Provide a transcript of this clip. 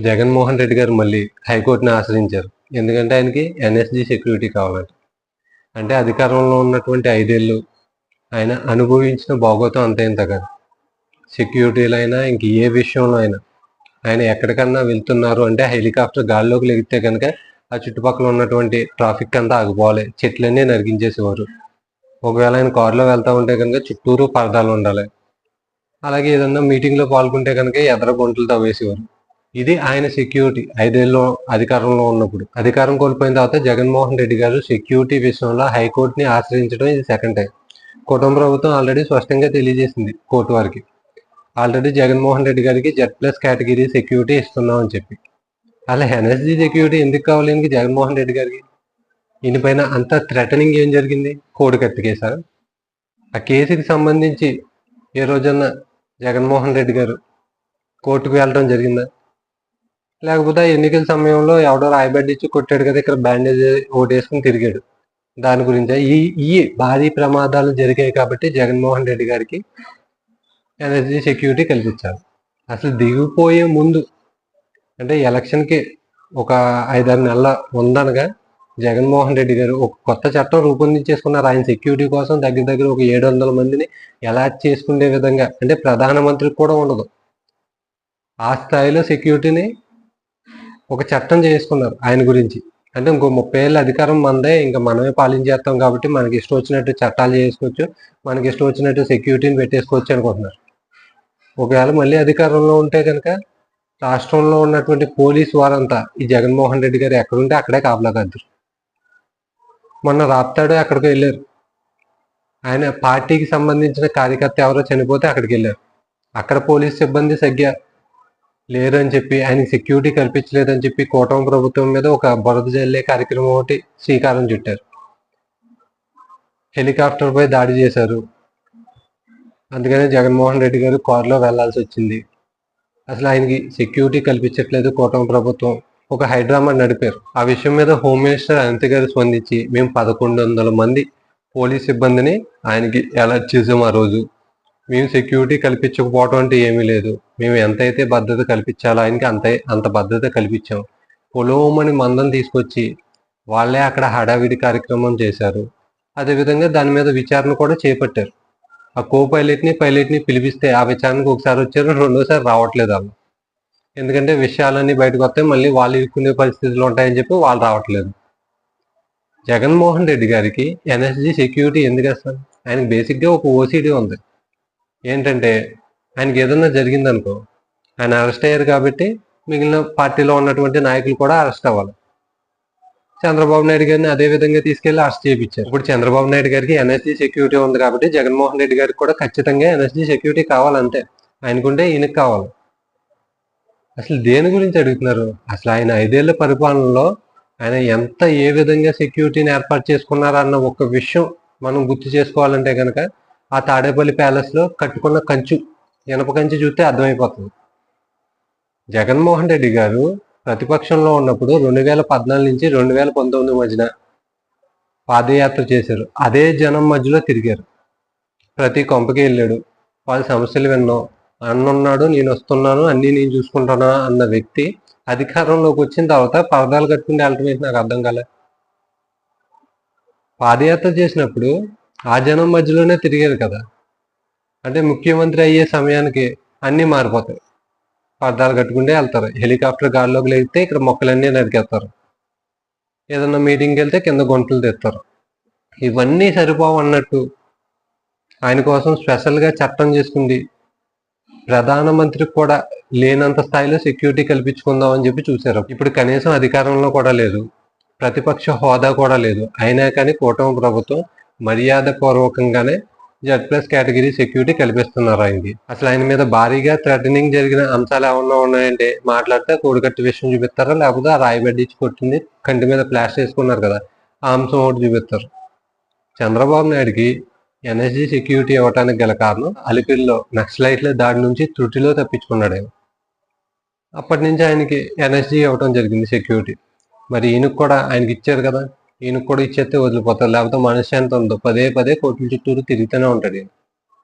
జగన్మోహన్ రెడ్డి గారు మళ్ళీ హైకోర్టుని ఆశ్రయించారు. ఎందుకంటే ఆయనకి ఎన్ఎస్జి సెక్యూరిటీ కావాలంట. అంటే అధికారంలో ఉన్నటువంటి ఐదేళ్ళు ఆయన అనుభవించిన భోగోతం అంతే ఇంత కాదు. సెక్యూరిటీలో అయినా ఇంక ఏ విషయంలో అయినా ఆయన ఎక్కడికన్నా వెళ్తున్నారు అంటే హెలికాప్టర్ గాల్లోకి లెగితే కనుక ఆ చుట్టుపక్కల ఉన్నటువంటి ట్రాఫిక్ అంతా ఆగిపోవాలి. చెట్లన్నీ నరికించేసేవారు. ఒకవేళ ఆయన కారులో వెళ్తా ఉంటే కనుక చుట్టూరు పరదాలు ఉండాలి. అలాగే ఏదన్నా మీటింగ్లో పాల్గొంటే కనుక ఎదర గుంటలు తవ్వేసేవారు. ఇది ఆయన సెక్యూరిటీ ఐదేళ్ళు అధికారంలో ఉన్నప్పుడు. అధికారం కోల్పోయిన తర్వాత జగన్మోహన్ రెడ్డి గారు సెక్యూరిటీ విషయంలో హైకోర్టుని ఆశ్రయించడం ఇది సెకండ్ టైం కుటుంబ ప్రభుత్వం ఆల్రెడీ స్పష్టంగా తెలియజేసింది కోర్టు వారికి. ఆల్రెడీ జగన్మోహన్ రెడ్డి గారికి జెడ్ ప్లస్ కేటగిరీ సెక్యూరిటీ ఇస్తున్నాం అని చెప్పి. అలా ఎన్ఎస్జీ సెక్యూరిటీ ఎందుకు కావాలి ఇంక జగన్మోహన్ రెడ్డి గారికి. దీనిపైన అంత థ్రెటనింగ్ ఏం జరిగింది? కోడి కత్తికేశారు. ఆ కేసుకి సంబంధించి ఏ రోజన్నా జగన్మోహన్ రెడ్డి గారు కోర్టుకు వెళ్ళడం జరిగిందా? లేకపోతే ఆ ఎన్నికల సమయంలో ఎవడో రాయబడ్డి ఇచ్చి కొట్టాడు కదా ఇక్కడ బ్యాండేజ్ ఓటేసుకుని తిరిగాడు. దాని గురించి. ఈ ఈ భారీ ప్రమాదాలు జరిగాయి కాబట్టి జగన్మోహన్ రెడ్డి గారికి ఎనర్జీ సెక్యూరిటీ కల్పించారు అసలు దిగిపోయే ముందు అంటే ఎలక్షన్కి ఒక ఐదారు నెలల ఉందనగా జగన్మోహన్ రెడ్డి గారు ఒక కొత్త చట్టం రూపొందించేసుకున్నారు. ఆయన సెక్యూరిటీ కోసం దగ్గర దగ్గర ఒక ఏడు వందల మందిని ఎలా చేసుకునే విధంగా అంటే ప్రధానమంత్రికి కూడా ఉండదు. ఆ స్థాయిలో సెక్యూరిటీని ఒక చట్టం చేసుకున్నారు ఆయన గురించి. అంటే ఇంకో ముప్పై ఏళ్ళ అధికారం మనదే ఇంకా మనమే పాలించేస్తాం కాబట్టి మనకి ఇష్టం వచ్చినట్టు చట్టాలు చేసుకోవచ్చు మనకి ఇష్టం వచ్చినట్టు సెక్యూరిటీని పెట్టేసుకోవచ్చు అనుకుంటున్నారు. ఒకవేళ మళ్ళీ అధికారంలో ఉంటే కనుక రాష్ట్రంలో ఉన్నటువంటి పోలీసు వారంతా ఈ జగన్మోహన్ రెడ్డి గారు ఎక్కడుంటే అక్కడే కాపలా కాదు మొన్న రాప్తాడు అక్కడికి వెళ్ళారు. ఆయన పార్టీకి సంబంధించిన కార్యకర్త ఎవరో చనిపోతే అక్కడికి వెళ్ళారు. అక్కడ పోలీస్ సిబ్బంది సగ్గా లేరని చెప్పి ఆయనకి సెక్యూరిటీ కల్పించలేదని చెప్పి కూటమి ప్రభుత్వం మీద ఒక బురద జల్లే కార్యక్రమం ఒకటి శ్రీకారం చుట్టారు. హెలికాప్టర్ పై దాడి చేశారు. అందుకనే జగన్మోహన్ రెడ్డి గారు కారులో వెళ్ళాల్సి వచ్చింది. అసలు ఆయనకి సెక్యూరిటీ కల్పించట్లేదు కూటమి ప్రభుత్వం. ఒక హైడ్రామా నడిపారు. ఆ విషయం మీద హోమ్ మినిస్టర్ అనంత్ గారు స్పందించి మేము పదకొండు వందల మంది పోలీస్ సిబ్బందిని ఆయనకి అలర్ట్ చేసాం ఆ రోజు. మేము సెక్యూరిటీ కల్పించకపోవటం అంటే ఏమీ లేదు. మేము ఎంతైతే భద్రత కల్పించాలో ఆయనకి అంతే అంత భద్రత కల్పించాం. పొలోమని మందం తీసుకొచ్చి వాళ్ళే అక్కడ హడావిడి కార్యక్రమం చేశారు. అదేవిధంగా దాని మీద విచారణ కూడా చేపట్టారు. ఆ కో పైలట్ని పైలట్ని పిలిపిస్తే ఆ విచారణకు ఒకసారి వచ్చారు రెండోసారి రావట్లేదు వాళ్ళు. ఎందుకంటే విషయాలన్నీ బయటకు వస్తే మళ్ళీ వాళ్ళు ఇరుక్కునే పరిస్థితులు ఉంటాయని చెప్పి వాళ్ళు రావట్లేదు. జగన్మోహన్ రెడ్డి గారికి ఎన్ఎస్జి సెక్యూరిటీ ఎందుకు వేస్తారు ఆయనకు బేసిక్గా ఒక ఓసీడీ ఉంది. ఏంటంటే ఆయనకి ఏదన్నా జరిగిందనుకో ఆయన అరెస్ట్ అయ్యారు కాబట్టి మిగిలిన పార్టీలో ఉన్నటువంటి నాయకులు కూడా అరెస్ట్ అవ్వాలి. చంద్రబాబు నాయుడు గారిని అదే విధంగా తీసుకెళ్ళి అరెస్ట్ చేయించారు. ఇప్పుడు చంద్రబాబు నాయుడు గారికి ఎన్ఎస్జీ సెక్యూరిటీ ఉంది కాబట్టి జగన్మోహన్ రెడ్డి గారికి కూడా ఖచ్చితంగా ఎన్ఎస్జీ సెక్యూరిటీ కావాలంటే ఆయనకుంటే ఈయనకు కావాలి. అసలు దేని గురించి అడుగుతున్నారు? అసలు ఆయన ఐదేళ్ళ పరిపాలనలో ఆయన ఎంత ఏ విధంగా సెక్యూరిటీని ఏర్పాటు చేసుకున్నారన్న ఒక విషయం మనం గుర్తు చేసుకోవాలంటే కనుక ఆ తాడేపల్లి ప్యాలెస్లో కట్టుకున్న కంచు ఇనప కంచు చూస్తే అర్థమైపోతుంది. జగన్మోహన్ రెడ్డి గారు ప్రతిపక్షంలో ఉన్నప్పుడు రెండు వేల పద్నాలుగు నుంచి రెండు వేల పంతొమ్మిది మధ్యన పాదయాత్ర చేశారు. అదే జనం మధ్యలో తిరిగారు. ప్రతి కొంపకి వెళ్ళాడు. వాళ్ళ సమస్యలు విన్నాం. అన్నున్నాడు నేను వస్తున్నాను అన్నీ నేను చూసుకుంటున్నా అన్న వ్యక్తి అధికారంలోకి వచ్చిన తర్వాత పరదాలు కట్టుకుని వెళ్ళటం నాకు అర్థం కాలే. పాదయాత్ర చేసినప్పుడు ఆ జనం మధ్యలోనే తిరిగారు కదా. అంటే ముఖ్యమంత్రి అయ్యే సమయానికి అన్నీ మారిపోతాయి. పరదాలు కట్టుకుంటే వెళ్తారు. హెలికాప్టర్ గాల్లోకి లేగితే ఇక్కడ మొక్కలన్నీ నరికేస్తారు. ఏదన్నా మీటింగ్కి వెళ్తే కింద గుంటలు తెస్తారు. ఇవన్నీ సరిపోవు అన్నట్టు ఆయన కోసం స్పెషల్గా చట్టం చేసుకుంది. ప్రధానమంత్రికి కూడా లేనంత స్థాయిలో సెక్యూరిటీ కల్పించుకుందాం అని చెప్పి చూశారు. ఇప్పుడు కనీసం అధికారంలో కూడా లేదు. ప్రతిపక్ష హోదా కూడా లేదు. అయినా కానీ కూటమి ప్రభుత్వం మర్యాద పూర్వకంగానే జెడ్ ప్లస్ కేటగిరీ సెక్యూరిటీ కల్పిస్తున్నారు ఆయనకి. అసలు ఆయన మీద భారీగా థ్రెటనింగ్ జరిగిన అంశాలు ఏమన్నా ఉన్నాయంటే మాట్లాడితే కోడికట్టు విషయం చూపిస్తారా? లేకపోతే ఆ ఇచ్చి కొట్టింది కంటి మీద ప్లాష్ చేసుకున్నారు కదా ఆ అంశం ఒకటి చూపిస్తారు. చంద్రబాబు నాయుడుకి ఎన్ఎస్జీ సెక్యూరిటీ ఇవ్వడానికి గల కారణం అలిపిరిలో నక్సలైట్ల దాడి నుంచి త్రుటిలో తప్పించుకున్నాడు ఆయన. అప్పటి నుంచి ఆయనకి ఎన్ఎస్జీ ఇవ్వడం జరిగింది సెక్యూరిటీ మరి ఈయనకు కూడా ఆయనకి ఇచ్చారు కదా? ఈయనకు కూడా ఇచ్చేస్తే వదిలిపోతారు. లేకపోతే మనశ్శాంతి ఉందో పదే పదే కోట్ల చుట్టూరు తిరుగుతూనే ఉంటాడు